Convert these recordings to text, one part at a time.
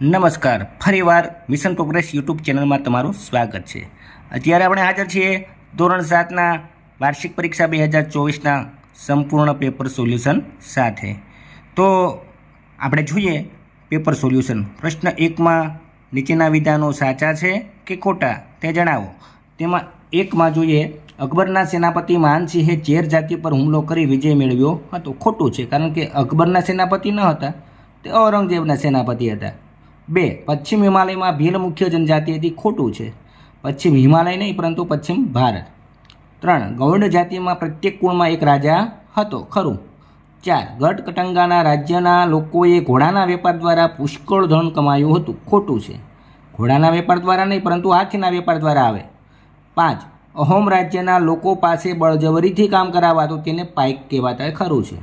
નમસ્કાર. ફરીવાર mission progress YouTube ચેનલમાં તમારું સ્વાગત છે. અત્યારે આપણે હાજર છીએ ધોરણ સાતના વાર્ષિક પરીક્ષા બે હજાર ચોવીસના સંપૂર્ણ પેપર સોલ્યુશન સાથે. તો આપણે જોઈએ પેપર સોલ્યુશન. પ્રશ્ન એકમાં નીચેના વિધાનો સાચા છે કે ખોટા તે જણાવો. તેમાં એકમાં જોઈએ, અકબરના સેનાપતિ માનસિંહે ચેર જાતિ પર હુમલો કરી વિજય મેળવ્યો હતો. ખોટું છે કારણ કે અકબરના સેનાપતિ ન હતા, તે ઔરંગઝેબના સેનાપતિ હતા. બે, પશ્ચિમ હિમાલયમાં ભીલ મુખ્ય જનજાતિ હતી ખોટું છે. પશ્ચિમ હિમાલય નહીં, પરંતુ પશ્ચિમ ભારત. ત્રણ, ગૌડ જાતિમાં પ્રત્યેક કુળમાં એક રાજા હતો, ખરું. ચાર, ગઢ કટંગાના રાજ્યના લોકોએ ઘોડાના વેપાર દ્વારા પુષ્કળ ધન કમાયું હતું, ખોટું છે. ઘોડાના વેપાર દ્વારા નહીં, પરંતુ હાથીના વેપાર દ્વારા આવે. પાંચ, અહોમ રાજ્યના લોકો પાસે બળજબરીથી કામ કરાવાતું તેને પાઇક કહેવાતા ખરું છે.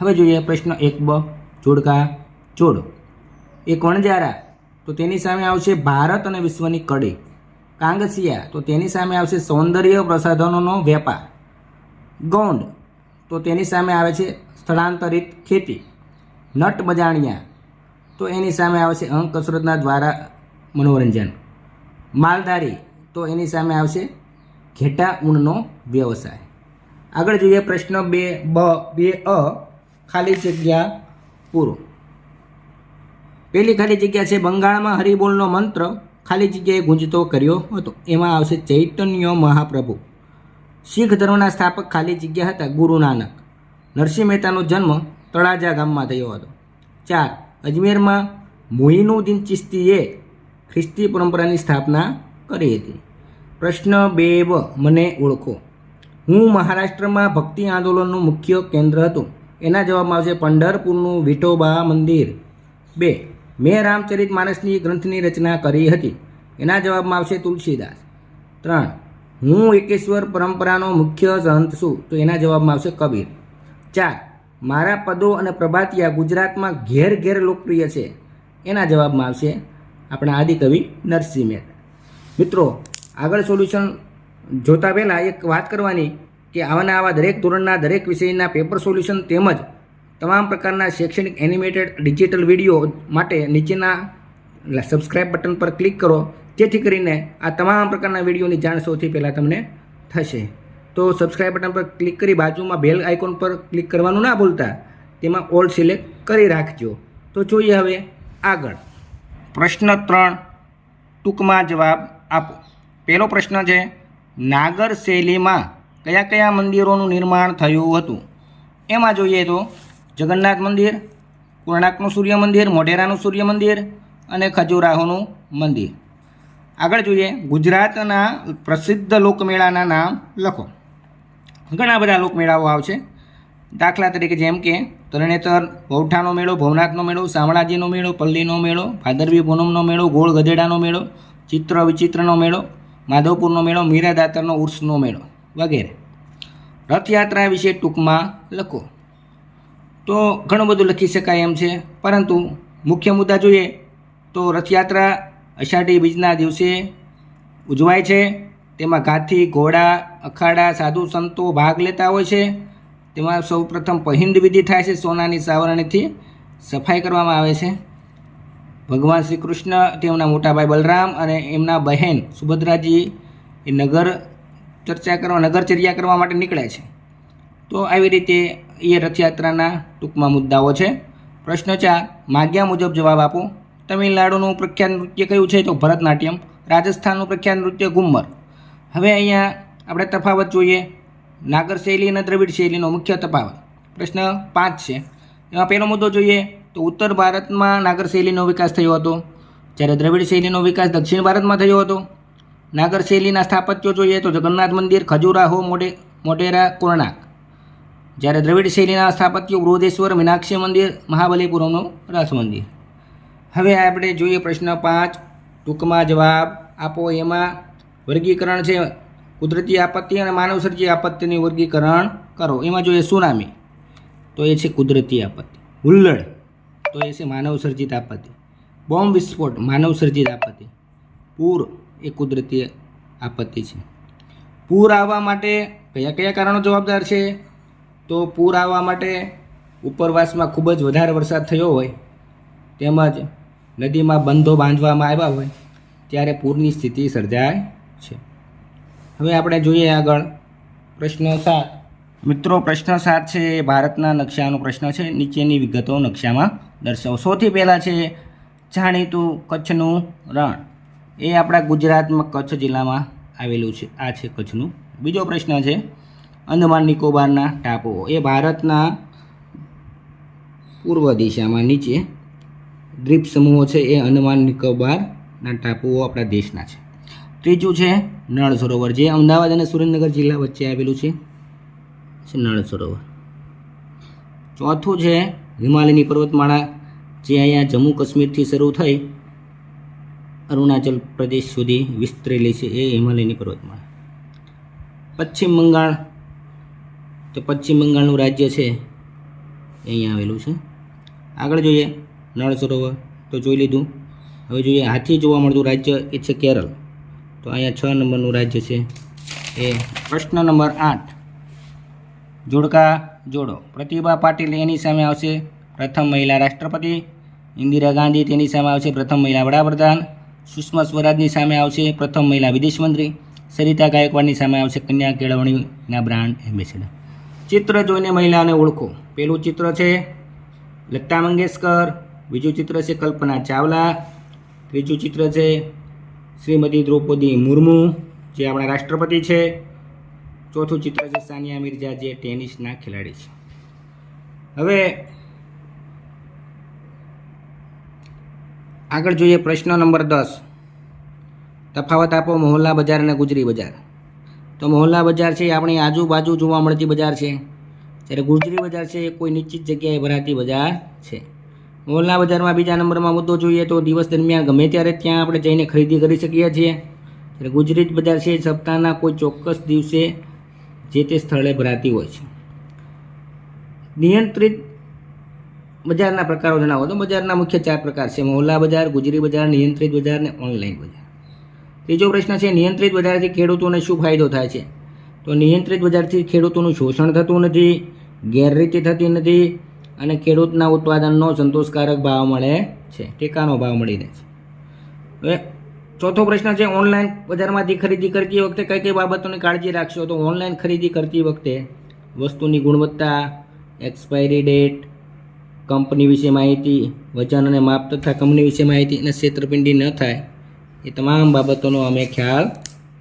હવે જોઈએ પ્રશ્ન એક બ, જોડકા, જોડ. એક વણજારા તો તેની સામે આવશે ભારત અને વિશ્વની કડી. કાંગસિયા. તો તેની સામે આવશે સૌંદર્ય પ્રસાધનોનો વેપાર. ગૌંડ. તો તેની સામે આવે છે સ્થળાંતરિત ખેતી. નટ બજાણિયા. તો એની સામે આવશે અંક કસરતના દ્વારા મનોરંજન. માલધારી. તો એની સામે આવશે ઘેટા ઊનનો વ્યવસાય. આગળ જોઈએ પ્રશ્ન બે બ, બે અ. ખાલી જગ્યા પૂરો. પહેલી ખાલી જગ્યા છે બંગાળમાં હરિબોલનો મંત્ર, ખાલી જગ્યાએ ગુંજતો કર્યો હતો. એમાં આવશે ચૈતન્ય મહાપ્રભુ. શીખ ધર્મના સ્થાપક ખાલી જગ્યા હતા ગુરુ નાનક. નરસિંહ મહેતાનો જન્મ તળાજા ગામમાં થયો હતો. ચાર, અજમેરમાં મોહિનુદ્દીન ચિશ્તીએ ખ્રિસ્તી પરંપરાની સ્થાપના કરી હતી. પ્રશ્ન બ મને ઓળખો. હું મહારાષ્ટ્રમાં ભક્તિ આંદોલનનું મુખ્ય કેન્દ્ર હતું. એના જવાબમાં આવશે પંઢરપુરનું વિઠોબા મંદિર. બે મેં રામચરિત માનસની ગ્રંથની રચના કરી હતી. એના જવાબમાં આવશે તુલસીદાસ. ત્રણ, હું એકેશ્વર પરંપરાનો મુખ્ય સંત છું, તો એના જવાબમાં આવશે કબીર. ચાર, મારા પદો અને પ્રભાતિયા ગુજરાતમાં ઘેર ઘેર લોકપ્રિય છે. એના જવાબમાં આવશે આપણા આદિકવિ નરસિંહ મહેતા. મિત્રો, આગળ સોલ્યુશન જોતા પહેલાં એક વાત કરવાની કે આવાના આવા દરેક ધોરણના દરેક વિષયના પેપર સોલ્યુશન તેમજ તમામ પ્રકારના શૈક્ષણિક એનિમેટેડ ડિજિટલ વીડિયો માટે નીચેના સબસ્ક્રાઇબ બટન પર ક્લિક કરો. જેથી કરીને આ તમામ પ્રકારના વિડીયોની જાણ સૌથી પહેલાં તમને થશે. તો સબસ્ક્રાઇબ બટન પર ક્લિક કરી બાજુમાં બેલ આઇકોન પર ક્લિક કરવાનું ના ભૂલતા. તેમાં ઓલ સિલેક્ટ કરી રાખજો. તો જોઈએ હવે આગળ. પ્રશ્ન ત્રણ. ટૂંકમાં જવાબ આપો. પહેલો પ્રશ્ન છે, નાગર શૈલીમાં કયા કયા મંદિરોનું નિર્માણ થયું હતું? એમાં જોઈએ તો જગન્નાથ મંદિર, કોણાર્કનું સૂર્ય મંદિર, મોઢેરાનું સૂર્ય મંદિર અને ખજુરાહોનું મંદિર. આગળ જોઈએ, ગુજરાતના પ્રસિદ્ધ લોકમેળાના નામ લખો. ઘણા બધા લોકમેળાઓ આવશે. દાખલા તરીકે જેમ કે તરણેતર, વૌઠાનો મેળો, ભવનાથનો મેળો, શામળાજીનો મેળો, પલ્લીનો મેળો, ભાદરવી પૂનમનો મેળો, ગોળ ગધેડાનો મેળો, ચિત્ર વિચિત્રનો મેળો, માધવપુરનો મેળો, મીરા દાતરનો ઉર્સનો મેળો વગેરે. રથયાત્રા વિશે ટૂંકમાં લખો. તો ઘણું બધું લખી શકાય એમ છે. પરંતુ મુખ્ય મુદ્દા જોઈએ તો રથયાત્રા અષાઢી બીજના દિવસે ઉજવાય છે. તેમાં ગાથી, ઘોડા, અખાડા, સાધુ સંતો ભાગ લેતા હોય છે. તેમાં સૌ પ્રથમ પહિંદ વિધિ થાય છે. સોનાની સાવરણીથી સફાઈ કરવામાં આવે છે. ભગવાન શ્રી કૃષ્ણ તેમના મોટાભાઈ બલરામ અને એમના બહેન સુભદ્રાજી એ નગર ચર્ચા કરવા, નગરચર્યા કરવા માટે નીકળે છે. તો આવી રીતે એ રથયાત્રાના ટૂંકમાં મુદ્દાઓ છે. પ્રશ્ન ચાર, માગ્યા મુજબ જવાબ આપો. તમિલનાડુનું પ્રખ્યાત નૃત્ય કયું છે? તો ભરતનાટ્યમ. રાજસ્થાનનું પ્રખ્યાત નૃત્ય ઘુમ્મર હવે અહીંયા આપણે તફાવત જોઈએ. નાગર શૈલી અને દ્રવિડ શૈલીનો મુખ્ય તફાવત. પ્રશ્ન પાંચ છે. એમાં પહેલો મુદ્દો જોઈએ તો ઉત્તર ભારતમાં નાગર શૈલીનો વિકાસ થયો હતો. જ્યારે દ્રવિડ શૈલીનો વિકાસ દક્ષિણ ભારતમાં થયો હતો. નાગર શૈલીના સ્થાપત્યો જોઈએ તો જગન્નાથ મંદિર, ખજુરાહો મોડે મોટેરા કોર્ણાક જ્યારે દ્રવિડ શૈલીના સ્થાપત્યો બૃહદેશ્વર, મીનાક્ષી મંદિર, મહાબલીપુરમનું રસ મંદિર. હવે આપણે જોઈએ પ્રશ્ન પાંચ, ટૂંકમાં જવાબ આપો એમાં. વર્ગીકરણ છે, કુદરતી આપત્તિ અને માનવસર્જી આપત્તિની વર્ગીકરણ કરો. એમાં જોઈએ સુનામી. તો એ છે કુદરતી આપત્તિ. હુલ્લડ. તો એ છે માનવસર્જિત આપત્તિ. બોમ્બ વિસ્ફોટ, માનવસર્જિત આપત્તિ. પૂર એ કુદરતી આપત્તિ છે. પૂર આવવા માટે કયા કયા કારણો જવાબદાર છે? તો પૂર આવવા માટે ઉપરવાસમાં ખૂબ જ વધારે વરસાદ થયો હોય, તેમજ નદીમાં બંધો બાંધવામાં આવ્યા હોય, ત્યારે પૂરની સ્થિતિ સર્જાય છે. હવે આપણે જોઈએ આગળ પ્રશ્ન સાત. મિત્રો, પ્રશ્ન સાત છે એ ભારતના નકશાનો પ્રશ્ન છે, નીચેની વિગતો નકશામાં દર્શાવો. સૌથી પહેલાં છે, જાણીતું કચ્છનું રણ. એ આપણા ગુજરાતમાં કચ્છ જિલ્લામાં આવેલું છે. આ છે કચ્છનું. બીજો પ્રશ્ન છે અંદમાન નિકોબારના ટાપુઓ એ ભારતના પૂર્વ દિશામાં નીચે દ્વીપ સમૂહો છે. એ અંદમાન નિકોબારના ટાપુઓ આપણા દેશના છે. ત્રીજું છે નળ સરોવર. જે અમદાવાદ અને સુરેન્દ્રનગર જિલ્લા વચ્ચે આવેલું છે. નળ સરોવર. ચોથું છે હિમાલયની પર્વતમાળા. જે અહીંયા જમ્મુ કાશ્મીરથી શરૂ થઈ અરુણાચલ પ્રદેશ સુધી વિસ્તરેલી છે. એ હિમાલયની પર્વતમાળા. પશ્ચિમ બંગાળ તો પશ્ચિમ બંગાળનું રાજ્ય છે. અહીંયા આવેલું છે. આગળ જોઈએ નળ સરોવર, તો જોઈ લીધું. હવે જોઈએ હાથી જોવા મળતું રાજ્ય એ છે કેરળ. તો અહીંયા છ નંબરનું રાજ્ય છે. એ પ્રશ્ન નંબર આઠ. જોડકા જોડો. પ્રતિભા પાટીલ એની સામે આવશે પ્રથમ મહિલા રાષ્ટ્રપતિ. ઇન્દિરા ગાંધી તેની સામે આવશે પ્રથમ મહિલા વડાપ્રધાન. સુષ્મા સ્વરાજની સામે આવશે પ્રથમ મહિલા વિદેશ મંત્રી સરિતા ગાયકવાડની સામે આવશે કન્યા કેળવણીના બ્રાન્ડ એમ્બેસેડર. ચિત્ર જોઈને મહિલાને ઓળખો. પેલું ચિત્ર છે લતા મંગેશકર, બીજું ચિત્ર છે કલ્પના ચાવલા, ત્રીજું ચિત્ર છે શ્રીમતી દ્રૌપદી મુર્મુ, જે આપણા રાષ્ટ્રપતિ છે. ચોથું ચિત્ર છે સાનિયા મિર્ઝા જે ટેનિસના ખેલાડી છે. હવે આગળ જોઈએ પ્રશ્ન નંબર દસ. તફાવત આપો, મોહલ્લા બજાર અને ગુજરી બજાર. તો મોહલ્લા બજાર છે એ આપણી આજુબાજુ જોવા મળતી બજાર છે. જ્યારે ગુજરી બજાર છે, એ કોઈ નિશ્ચિત જગ્યાએ ભરાતી બજાર છે. મોહલ્લા બજારમાં બીજા નંબરમાં મુદ્દો જોઈએ તો દિવસ દરમિયાન ગમે ત્યારે ત્યાં આપણે જઈને ખરીદી કરી શકીએ છીએ. જ્યારે ગુજરી બજાર છે સપ્તાહના કોઈ ચોક્કસ દિવસે જે તે સ્થળે ભરાતી હોય છે. નિયંત્રિત બજારના પ્રકારો જણાવો તો બજારના મુખ્ય ચાર પ્રકાર છે. મોહલ્લા બજાર, ગુજરી બજાર, નિયંત્રિત બજાર અને ઓનલાઈન બજાર. ત્રીજો પ્રશ્ન છે, નિયંત્રિત બજારથી ખેડૂતોને શું ફાયદો થાય છે? તો નિયંત્રિત બજારથી ખેડૂતોનું શોષણ થતું નથી, ગેરરીતિ થતી નથી અને ખેડૂતના ઉત્પાદનનો સંતોષકારક ભાવ મળે છે, ટેકાનો ભાવ મળી રહે છે. હવે ચોથો પ્રશ્ન છે, ઓનલાઈન બજારમાંથી ખરીદી કરતી વખતે કઈ કઈ બાબતોની કાળજી રાખશો? તો ઓનલાઈન ખરીદી કરતી વખતે વસ્તુની ગુણવત્તા, એક્સપાયરી ડેટ, કંપની વિશે માહિતી, વજન અને માપ તથા કંપની વિશે માહિતી અને છેતરપિંડી ન થાય એ તમામ બાબતોનો અમે ખ્યાલ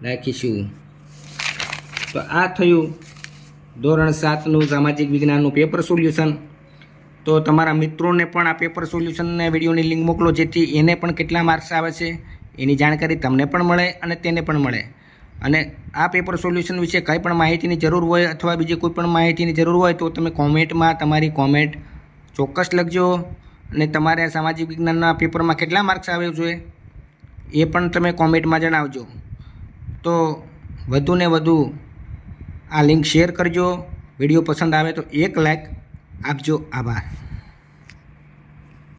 રાખીશું. તો આ થયું ધોરણ સાતનું સામાજિક વિજ્ઞાનનું પેપર સોલ્યુશન તો તમારા મિત્રોને પણ આ પેપર સોલ્યુશનને વિડીયોની લિંક મોકલો, જેથી એને પણ કેટલા માર્ક્સ આવે છે, એની જાણકારી તમને પણ મળે અને તેને પણ મળે. અને આ પેપર સોલ્યુશન વિશે કંઈ પણ માહિતીની જરૂર હોય અથવા બીજી કોઈ પણ માહિતીની જરૂર હોય તો તમે કોમેન્ટમાં તમારી કોમેન્ટ ચોક્કસ લખજો અને તમારે સામાજિક વિજ્ઞાનના પેપરમાં કેટલા માર્ક્સ આવે જોઈએ એ પણ તમે કોમેન્ટમાં જણાવજો. તો વધુને વધુ આ લિંક શેર કરજો. વીડિયો પસંદ આવે તો એક લાઈક આપજો. આભાર.